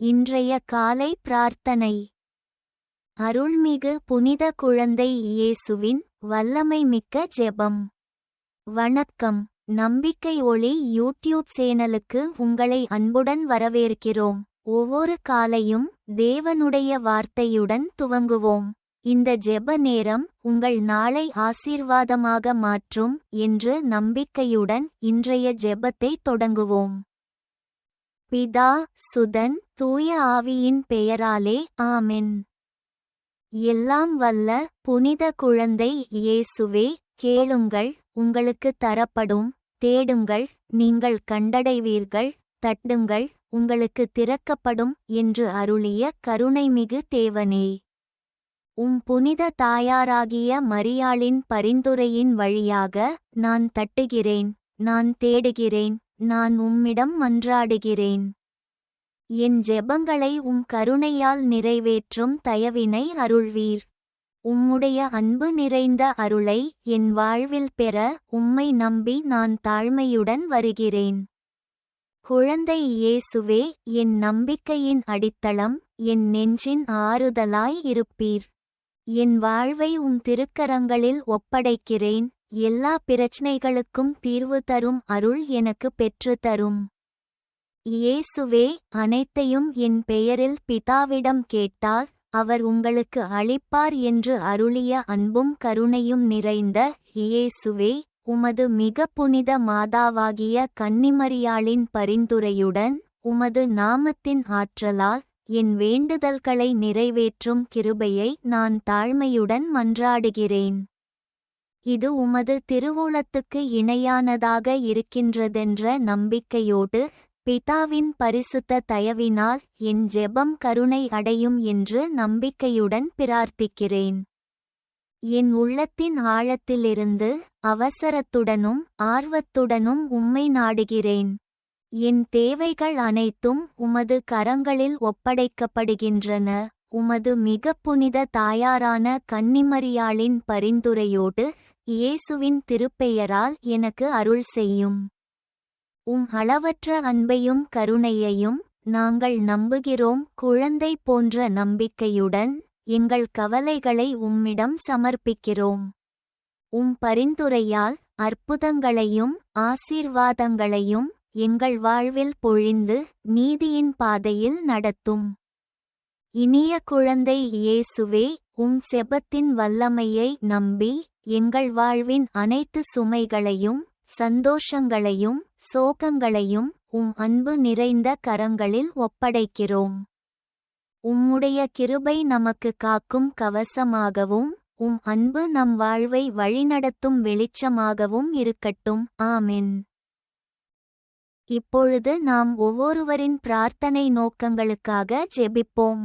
இன்றைய காலை பிரார்த்தனை. அருள்மிகு புனித குழந்தை இயேசுவின் வல்லமை மிக்க ஜெபம். வணக்கம். நம்பிக்கை ஒளி யூடியூப் சேனலுக்கு உங்களை அன்புடன் வரவேற்கிறோம். ஒவ்வொரு காலையும் தேவனுடைய வார்த்தையுடன் துவங்குவோம். இந்த ஜெப நேரம் உங்கள் நாளை ஆசீர்வாதமாக மாற்றும் என்று நம்பிக்கையுடன் இன்றைய ஜெபத்தை தொடங்குவோம். பிதா சுதன் தூய ஆவியின் பெயராலே ஆமென். எல்லாம் வல்ல புனித குழந்தை இயேசுவே கேளுங்கள் உங்களுக்கு தரப்படும் தேடுங்கள் நீங்கள் கண்டடைவீர்கள் தட்டுங்கள் உங்களுக்கு திறக்கப்படும் என்று அருளிய கருணைமிகு தேவனே. உம் புனித தாயாராகிய மரியாளின் பரிந்துரையின் வழியாக நான் தட்டுகிறேன் நான் தேடுகிறேன் நான் உம்மிடம் மன்றாடுகிறேன். என் ஜெபங்களை உம் கருணையால் நிறைவேற்றும் தயவினை அருள்வீர். உம்முடைய அன்பு நிறைந்த அருளை என் வாழ்வில் பெற உம்மை நம்பி நான் தாழ்மையுடன் வருகிறேன். குழந்தை இயேசுவே என் நம்பிக்கையின் அடித்தளம் என் நெஞ்சின் ஆறுதலாய் இருப்பீர். என் வாழ்வை உம் திருக்கரங்களில் ஒப்படைக்கிறேன். எல்லா பிரச்சனைகளுக்கும் தீர்வு தரும் அருள் எனக்கு பெற்று தரும். இயேசுவே அனைத்தையும் என் பெயரில் பிதாவிடம் கேட்டால் அவர் உங்களுக்கு அளிப்பார் என்று அருளிய அன்பும் கருணையும் நிறைந்த இயேசுவே உமது மிக புனித மாதாவாகிய கன்னிமரியாளின் பரிந்துரையுடன் உமது நாமத்தின் ஆற்றலால் என் வேண்டுதல்களை நிறைவேற்றும் கிருபையை நான் தாழ்மையுடன் மன்றாடுகிறேன். இது உமது திருவோலத்துக்கு இணையானதாக இருக்கின்றதென்ற நம்பிக்கையோடு பிதாவின் பரிசுத்த தயவினால் என் ஜெபம் கருணை அடையும் என்று நம்பிக்கையுடன் பிரார்த்திக்கிறேன். என் உள்ளத்தின் ஆழத்திலிருந்து அவசரத்துடனும் ஆர்வத்துடனும் உம்மை நாடுகிறேன். என் தேவைகள் அனைத்தும் உமது கரங்களில் ஒப்படைக்கப்படுகின்றன. உமது மிக புனித தாயாரான கன்னிமரியாளின் பரிந்துரையோடு இயேசுவின் திருப்பெயரால் எனக்கு அருள் செய்யும். உம் அளவற்ற அன்பையும் கருணையையும் நாங்கள் நம்புகிறோம். குழந்தை போன்ற நம்பிக்கையுடன் எங்கள் கவலைகளை உம்மிடம் சமர்ப்பிக்கிறோம். உம் பரிந்துரையால் அற்புதங்களையும் ஆசீர்வாதங்களையும் எங்கள் வாழ்வில் பொழிந்து நீதியின் பாதையில் நடத்தும். இனிய குழந்தை இயேசுவே உம் செபத்தின் வல்லமையை நம்பி எங்கள் வாழ்வின் அனைத்து சுமைகளையும் சந்தோஷங்களையும் சோகங்களையும் உம் அன்பு நிறைந்த கரங்களில் ஒப்படைக்கிறோம். உம்முடைய கிருபை நமக்கு காக்கும் கவசமாகவும் உம் அன்பு நம் வாழ்வை வழிநடத்தும் வெளிச்சமாகவும் இருக்கட்டும். ஆமென். இப்பொழுது நாம் ஒவ்வொருவரின் பிரார்த்தனை நோக்கங்களுக்காக ஜெபிப்போம்.